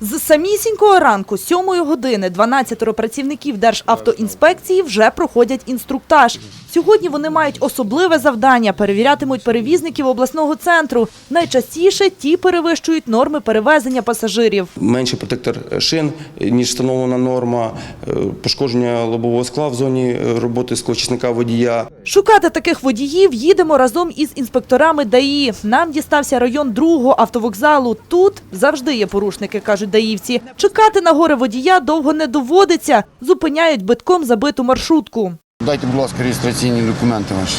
З самісінького ранку, 7 години, 12 працівників Державтоінспекції вже проходять інструктаж. Сьогодні вони мають особливе завдання – перевірятимуть перевізників обласного центру. Найчастіше ті перевищують норми перевезення пасажирів. менший протектор шин, ніж встановлена норма, е, пошкодження лобового скла в зоні е, роботи склочисника водія. Шукати таких водіїв їдемо разом із інспекторами ДАІ. Нам дістався район другого автовокзалу. Тут завжди є порушники, кажуть даївці. Чекати на горе водія довго не доводиться. Зупиняють битком забиту маршрутку. Дайте, будь ласка, реєстраційні документи ваші.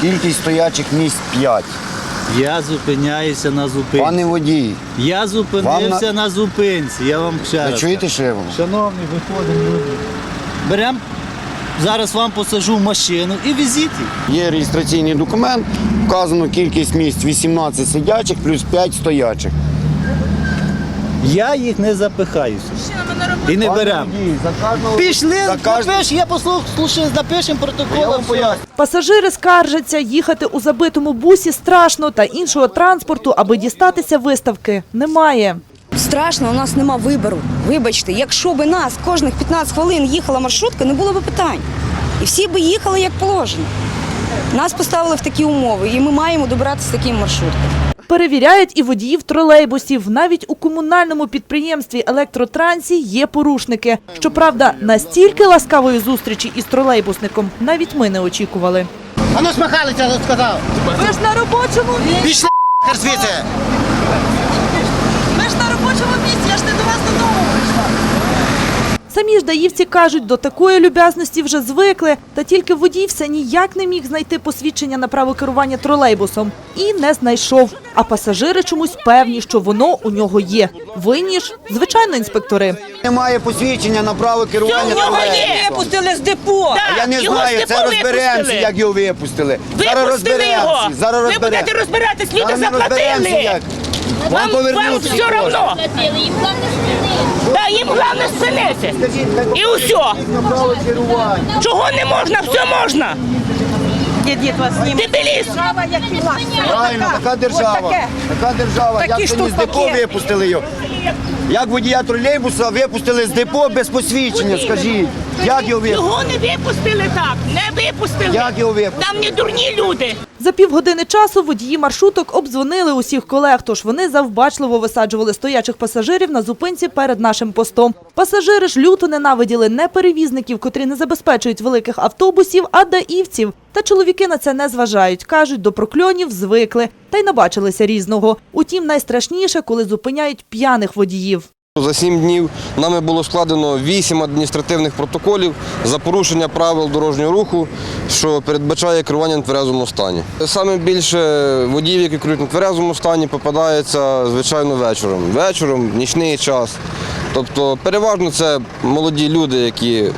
Кількість стоячих місць 5. Я зупиняюся на зупинці. Пане водій, Я зупинився Вам на... зупинці. Я вам ще ви чуєте, що я вам? Шановні, виходимо люди. Берем. Зараз вам посажу в машину і везіть. Є реєстраційний документ, вказано кількість місць 18 сидячих плюс 5 стоячих. Я їх не запихаюся. І не беремо. Пішли, напиш, я послухаю, напишемо протокол. Пасажири скаржаться, їхати у забитому бусі страшно, та іншого транспорту, аби дістатися виставки, немає. Страшно, у нас нема вибору. Вибачте, якщо би нас кожних 15 хвилин їхала маршрутка, не було б питань. І всі би їхали як положено. Нас поставили в такі умови, і ми маємо добратися таким маршрутком. Перевіряють і водіїв тролейбусів. Навіть у комунальному підприємстві електротрансі є порушники. Щоправда, настільки ласкавої зустрічі із тролейбусником навіть ми не очікували. А ну смахалися, сказав. Ви ж на робочому місці. Пішли звідси. Робочому місці, я ж не до вас додому прийшла. Самі ж даївці кажуть, до такої люб'язності вже звикли, та тільки водій все ніяк не міг знайти посвідчення на право керування тролейбусом і не знайшов. А пасажири чомусь певні, що воно у нього є. Винні ж, звичайно, інспектори. Немає посвідчення на право керування тролейбусом. Випустили з депо. А я не його знаю, депо це розберемося, випустили. як його випустили. Зараз Випустили його. розберемося. Зараз Ви розберемося. будете розбиратись, люди Зараз ми розберемося, заплатили. як. Вам, Вам вам все одно. Да, їм головне спинити. І усе. Чого не можна, все можна. Дебіліст. Правильно, така держава. Така держава. Такі Як сьогодні з депо випустили його? Як водія тролейбуса випустили з депо без посвідчення, скажіть. Як його випустили? Його не випустили так, не випустили. Як його випустили? Там не дурні люди. За півгодини часу водії маршруток обдзвонили усіх колег, тож вони завбачливо висаджували стоячих пасажирів на зупинці перед нашим постом. Пасажири ж люто ненавиділи не перевізників, котрі не забезпечують великих автобусів, а даївців. Та чоловіки на це не зважають. Кажуть, до прокльонів звикли та й набачилися різного. Утім, найстрашніше, коли зупиняють п'яних водіїв. За сім днів нами було складено вісім адміністративних протоколів за порушення правил дорожнього руху, що передбачає керування на тверезому стані. Саме більше водіїв, які керують на тверезому стані, попадається звичайно вечором. Вечором, нічний час. Тобто переважно це молоді люди, які,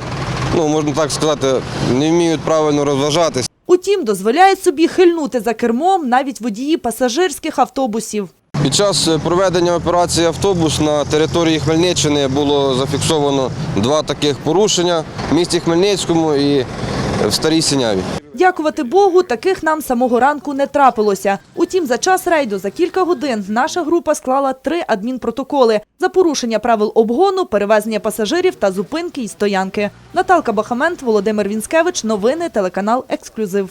ну можна так сказати, не вміють правильно розважатися. Утім, дозволяють собі хильнути за кермом навіть водії пасажирських автобусів. Під час проведення операції автобус на території Хмельниччини було зафіксовано два таких порушення в місті Хмельницькому і в Старій Синяві. Дякувати Богу, таких нам самого ранку не трапилося. Утім, за час рейду за кілька годин наша група склала три адмінпротоколи за порушення правил обгону, перевезення пасажирів та зупинки і стоянки. Наталка Бахамент, Володимир Вінськевич. Новини телеканал Ексклюзив.